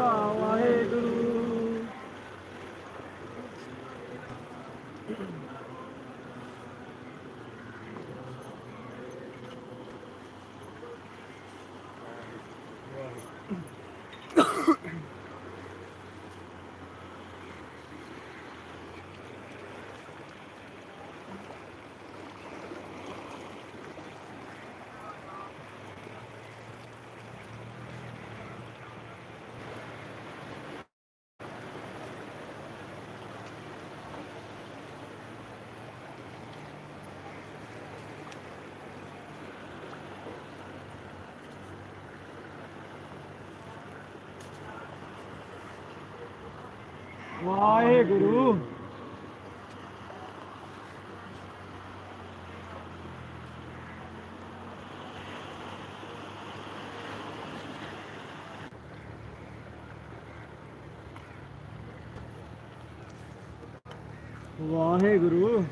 ਤੇਰਾ ਵਾਹਿਗੁਰੂ ਵਾਹਿਗੁਰੂ। ਵਾਹਿਗੁਰੂ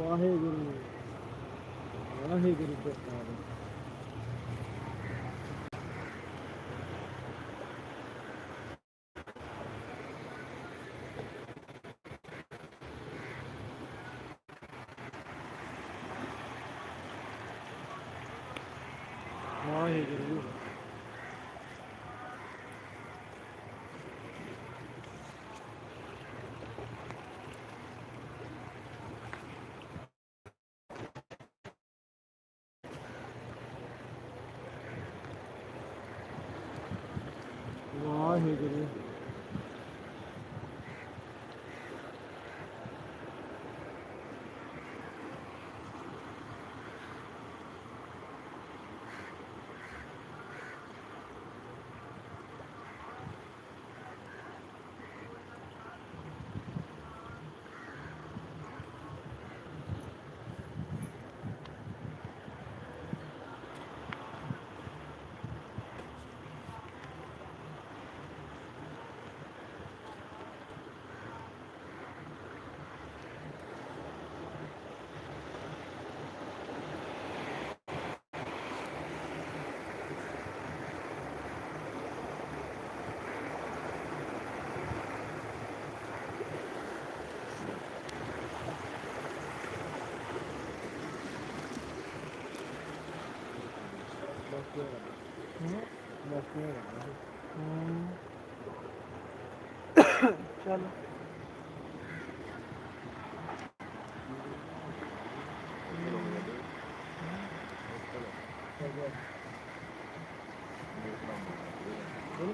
ਵਾਹਿਗੁਰੂ ਵਾਹਿਗੁਰੂ ਵਾਹਿਗੁਰੂ ਪ੍ਰਸਾਦ ਵਾਹਿਗੁਰੂ ਵਾਹਿਗੁਰੂ ਚੱਲ ਉਹਨੂੰ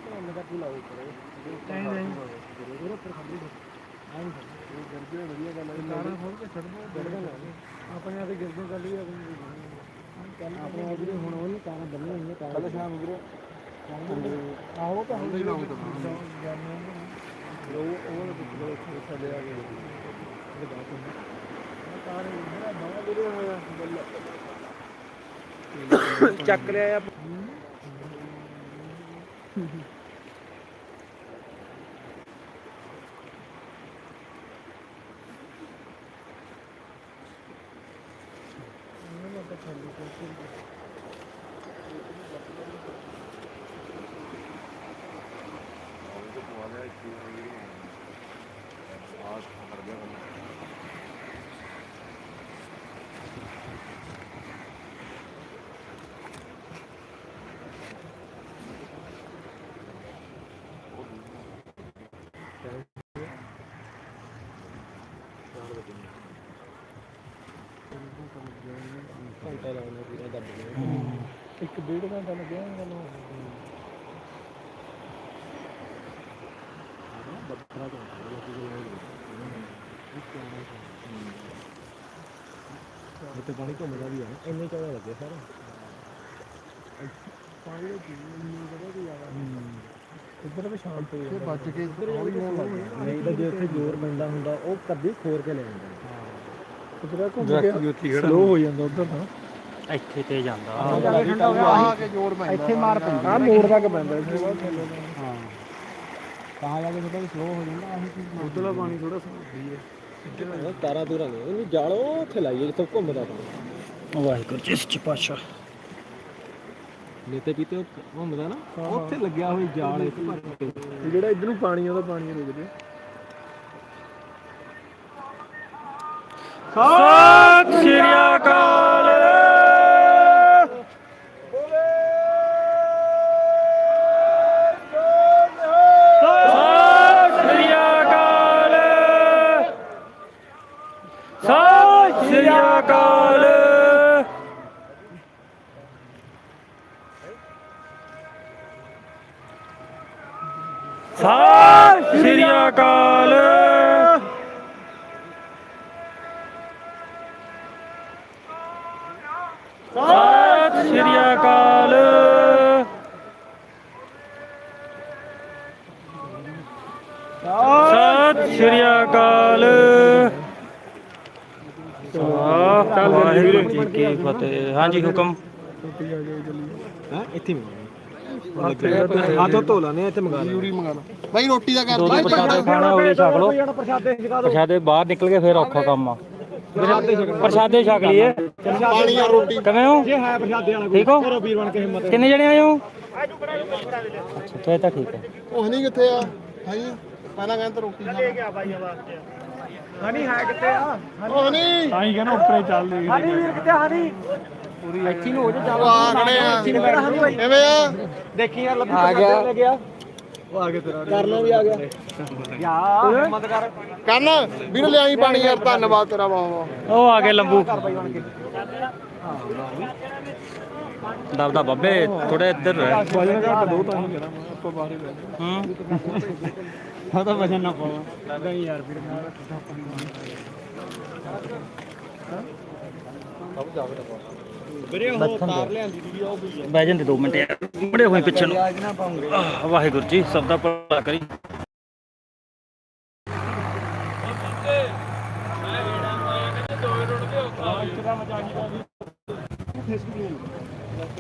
ਕੋਲ ਅੰਦਰ ਤੱਕ ਲਾਓ ਕਰੋ ਨਹੀਂ ਨਹੀਂ ਆਪਣੇ ਆਪ ਗਿਰਦੇ ਕਰ ਲਈ ਹੁਣ ਉਹਨੇ ਕਾਰਾਂ ਬੰਨੇ ਹੋਈਆਂ ਕਾਰਾਂ ਕੱਲ ਸ਼ਾਮ ਵੀਰੇ ਆਹੋ ਤਾਂ ਹੁਣ ਹੀ ਲਾਉਂਦਾ ਉਹ ਉਹ ਪਿਛਲੇ ਉੱਥੇ ਥੱਲੇ ਆ ਗਏ ਇਹ ਬਾਤ ਹੈ ਕਾਰ ਮੇਰਾ ਬਾਵਾ ਵੀਰੇ ਹੋਇਆ ਚੱਕ ਲਿਆ ਆ। ਘੰਟਾ ਲਾਉਣਾ ਪੂਰਾ ਦੱਬ ਗਿਆ ਇੱਕ ਡੇਢ ਘੰਟਾ ਲੱਗਿਆ ਇਹਨਾਂ ਨੂੰ। ਬੱਤਰਾ ਤੋਂ ਉੱਤੇ ਪਾਣੀ ਘੁੰਮਦਾ ਵੀ ਆ। ਇੰਨੇ ਚੌੜਾ ਲੱਗੇ ਸਾਰਾ। ਪਾਣੀ ਦੀ ਜਗ੍ਹਾ ਤੇ ਜ਼ਿਆਦਾ ਇੱਧਰ ਵੀ ਸ਼ਾਂਤ ਹੋ ਜਾਂਦਾ ਬਚ ਕੇ ਨਹੀਂ ਤਾਂ ਜੇ ਉੱਥੇ ਜ਼ੋਰ ਪੈਂਦਾ ਹੁੰਦਾ ਉਹ ਕਦੀ ਖੋਰ ਕੇ ਲੈ ਜਾਂਦਾ ਕੁਦਰਾ ਘੁੰਮ ਗਿਆ ਸਲੋ ਹੋ ਜਾਂਦਾ ਉਧਰ ਤਾਂ। ਇੱਥੇ ਤੇ ਜਾਂਦਾ। ਆ ਕੇ ਜ਼ੋਰ ਪੈਂਦਾ। ਇੱਥੇ ਮਾਰ ਪੈਂਦਾ ਆ ਮੋੜ ਤੱਕ ਪੈਂਦਾ ਇੱਥੇ। ਬਹੁਤ ਥੱਲੇ ਨੂੰ। ਹਾਂ। ਕਹਾਂ ਜਾ ਕੇ ਥੋੜਾ ਸਲੋ ਹੋ ਜਾਂਦਾ ਆਹੀ ਚੀਜ਼ ਉਧਰਲਾ ਪਾਣੀ ਥੋੜਾ ਸਹੀ ਹੈ। ਤਾਰਾ ਦੂਰਾ ਨਹੀਂ ਇਹਨੂੰ ਜਾਲੋ ਉੱਥੇ ਲਾਈਏ ਜਿੱਥੇ ਘੁੰਮਦਾ ਪਾਣੀ। ਵਾਹਿਗੁਰੂ ਜੀ ਸੱਚੇ ਪਾਤਸ਼ਾਹ। ਨੇਤੇ ਪੀਤੇ ਉਹ ਘੁੰਮਦਾ ਨਾ ਉੱਥੇ ਲੱਗਿਆ ਹੋਇਆ ਜਾਲ ਇੱਕ ਭਰ ਕੇ। ਤੇ ਜਿਹੜਾ ਇਧਰ ਨੂੰ ਪਾਣੀ ਉਹਦਾ ਪਾਣੀ ਰੁਕਦੇ ਸਤਿ ਸ਼੍ਰੀ ਅਕਾਲ ਸਤਿ ਸ਼੍ਰੀ ਅਕਾਲ। ਸ਼੍ਰੀ ਅਕਾਲ। ਸਤਿ ਸ਼੍ਰੀ ਅਕਾਲ। ਸਤਿ ਸ਼੍ਰੀ ਅਕਾਲ। ਸਤਿ ਸ਼੍ਰੀ ਅਕਾਲ। ਚੱਲ ਵਾਹਿਗੁਰੂ ਜੀ ਕੀ ਫਤਿਹ। ਹਾਂਜੀ ਹੁਕਮ। ਹਾਂ ਇੱਥੇ ਮੰਗਾ ਹੱਥ ਧੋ ਲਾਨੇ ਇੱਥੇ ਮੰਗਾ ਲੈ ਯੂਰੀ ਮੰਗਾ ਲਾ ਬਾਈ ਰੋਟੀ ਦਾ ਕਰ ਦੋ ਦੋ ਪ੍ਰਸ਼ਾਦੇ ਖਾਣਾ ਹੋਵੇ ਛਕ ਲਓ। ਪ੍ਰਸ਼ਾਦੇ ਬਾਹਰ ਨਿਕਲ ਕੇ ਫਿਰ ਔਖਾ ਕੰਮ ਆ। ਪ੍ਰਸ਼ਾਦੇ ਛਕ ਲਈਏ। ਪਾਣੀ ਆ ਰੋਟੀ। ਕਿਵੇਂ ਹੋ? ਜੇ ਹੈ ਪ੍ਰਸ਼ਾਦੇ ਵਾਲਾ ਠੀਕ ਹੋ? ਕਰੋ ਵੀਰ ਬਣ ਕੇ ਹਿੰਮਤ। ਕਿੰਨੇ ਜਣੇ ਆਏ ਹੋ? ਅੱਛਾ ਫੇਰ ਤਾਂ ਠੀਕ ਹੈ। ਉਹ ਨਹੀਂ ਕਿੱਥੇ ਆ? ਹਾਈ ਪਹਿਲਾਂ ਕਹਿੰਦਾ ਰੋਟੀ ਲੈ ਕੇ ਆ ਬਾਈ ਵਾਸਤੇ ਹਨੀ ਹੈ ਕਿੱਥੇ ਆ? ਉਹ ਹਨੀ। ਤਾਂ ਹੀ ਕਹਿੰਦਾ ਉੱਪਰੇ ਚੱਲ ਲਈ ਹਨੀ ਵੀਰ ਕਿੱਥੇ ਹਨੀ। ਪੂਰੀ ਇੱਥੇ ਨੂੰ ਹੋ ਜਾ ਚੱਲ ਆ? ਖੜੇ ਆ ਕਿਵੇਂ ਆ? ਦੇਖੀ ਯਾਰ ਲੱਭੀ ਆ ਗਿਆ। ਉਹ ਆ ਗਿਆ ਤੇਰਾ ਕਰਨਾ ਵੀ ਆ ਗਿਆ। ਯਾ ਹਿੰਮਤ ਕਰ। ਕਰਨ ਵੀਰ ਲਿਆਈ ਪਾਣੀ ਯਾਰ ਧੰਨਵਾਦ ਤੇਰਾ ਬਹੁਤ ਬਹੁਤ ਉਹ ਆ ਗਏ ਲੰਬੂ। ਘਰ ਬਾਈ ਬਣ ਕੇ। ਦਬਦਾ ਬੱਬੇ ਥੋੜੇ ਇੱਧਰ ਰਹਿ। ਵਜਨ ਘੱਟ ਦੋ ਤਾਂ ਹੀ ਕਰਾਂ ਮੈਂ ਆਪਾਂ ਬਾਹਰ ਹੀ ਬੈਠੇ ਹੂੰ। ਹਾਂ ਤਾਂ ਵਜਨ ਨਾ ਪਾਵਾਂ। ਲੱਗਾ ਯਾਰ ਵੀਰ ਮੈਂ ਰੱਖਦਾ ਵੀਰੇ ਉਹ ਤਾਰ ਲਿਆਂਦੀ ਦੀ ਉਹ ਵੀ ਬਹਿ ਜਾਂਦੇ 2 ਮਿੰਟ ਯਾਰ ਬੜੇ ਹੋਏ ਪਿੱਛੇ ਨੂੰ। ਅੱਜ ਨਾ ਪਾਉਂਗੇ। ਆਹ, ਵਾਹਿਗੁਰੂ ਜੀ ਸਭ ਦਾ ਭਲਾ ਕਰੀ।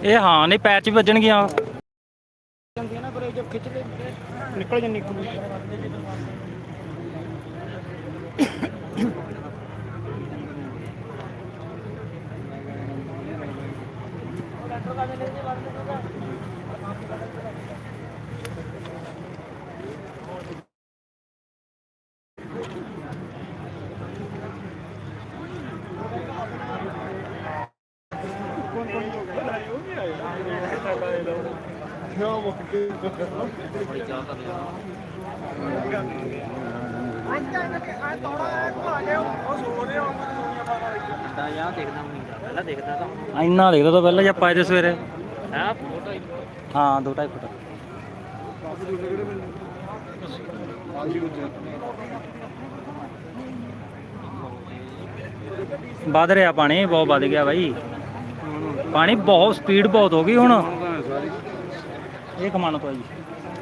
ਇਹ ਹਾਂ ਨਹੀਂ ਪੈਰ ਚ ਵੀ ਵੱਜਣਗੀਆਂ। ਜਾਂਦੀ ਹੈ ਨਾ ਪਰ ਇਹ ਜਦ ਖਿੱਚਦੇ ਨਿਕਲ ਜਾਂ ਨਿਕਲ ਇੰਨਾ ਦੇਖਦਾ ਤਾਂ ਪਹਿਲਾਂ ਜਾਂ ਪਾਏ ਤੇ ਸਵੇਰੇ। ਹਾਂ 2.5 ਫੁੱਟ। ਵੱਧ ਰਿਹਾ ਪਾਣੀ, ਬਹੁਤ ਵੱਧ ਗਿਆ ਬਾਈ। ਪਾਣੀ ਬਹੁਤ ਸਪੀਡ ਬਹੁਤ ਹੋ ਗਈ ਹੁਣ। ਇਹ ਕਮਾਨ ਤੋਂ ਆ ਜੀ।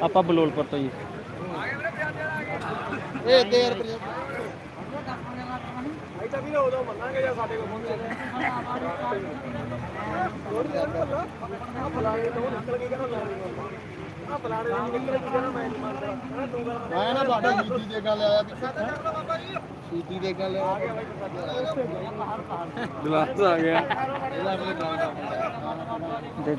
ਆਪਾਂ ਬਲੋਲਪੁਰ ਤੋਂ ਜੀ। ਇਹ ਦੇ ਯਾਰ ਪ੍ਰਿਆ ਆਈ ਤਾਂ ਵੀ ਨਾ ਉਦੋਂ ਮੰਨਾਂਗੇ ਜਾਂ ਸਾਡੇ ਕੋਲ ਪਹੁੰਚ ਆ ਫਲਾਣੇ ਤੋਂ ਨਿਕਲ ਕੇ ਕਹਿੰਦਾ ਮੈਂ ਆ ਫਲਾਣੇ ਤੋਂ ਨਿਕਲ ਕੇ ਕਹਿੰਦਾ ਮੈਂ ਨਹੀਂ ਮੰਨਦਾ ਮੈਂ ਨਾ ਬਾਬਾ ਸ਼ੀਤੀ ਦੇ ਗੱਲ ਆਇਆ ਵੀ ਸ਼ੀਤੀ ਦੇ ਗੱਲ ਆ ਗਿਆ ਬਾਈ ਗਲਾਸ ਆ ਗਿਆ। ਇਹਦਾ ਆਪਣੇ ਗਾਉਂ ਦਾ